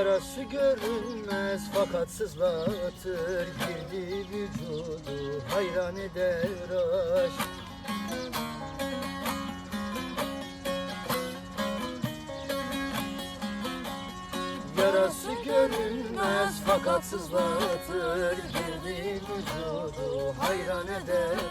Yarası görünmez fakat sızlatır Girdi vücudu hayran eder aşk. Yarası görünmez fakat sızlatır Girdi vücudu hayran eder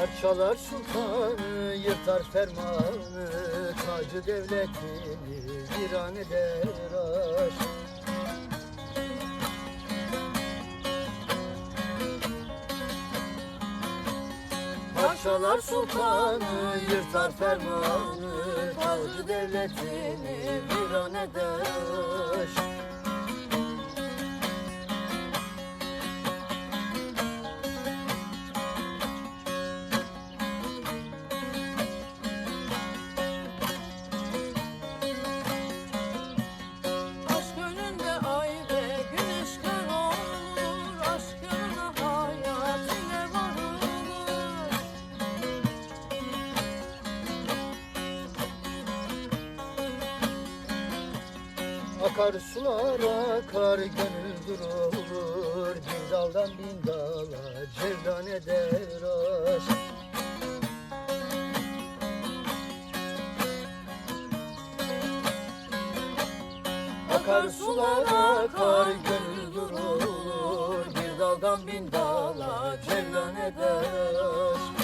Parçalar sultanı, yırtar fermanı Tacı devletini viran eder aşk Parçalar sultanı, yırtar fermanı Tacı devletini viran eder aşk Akar sular akar gönül durur Bir daldan bin dala cevdan eder aşk. Akar sular akar gönül durur Bir daldan bin dala cevdan eder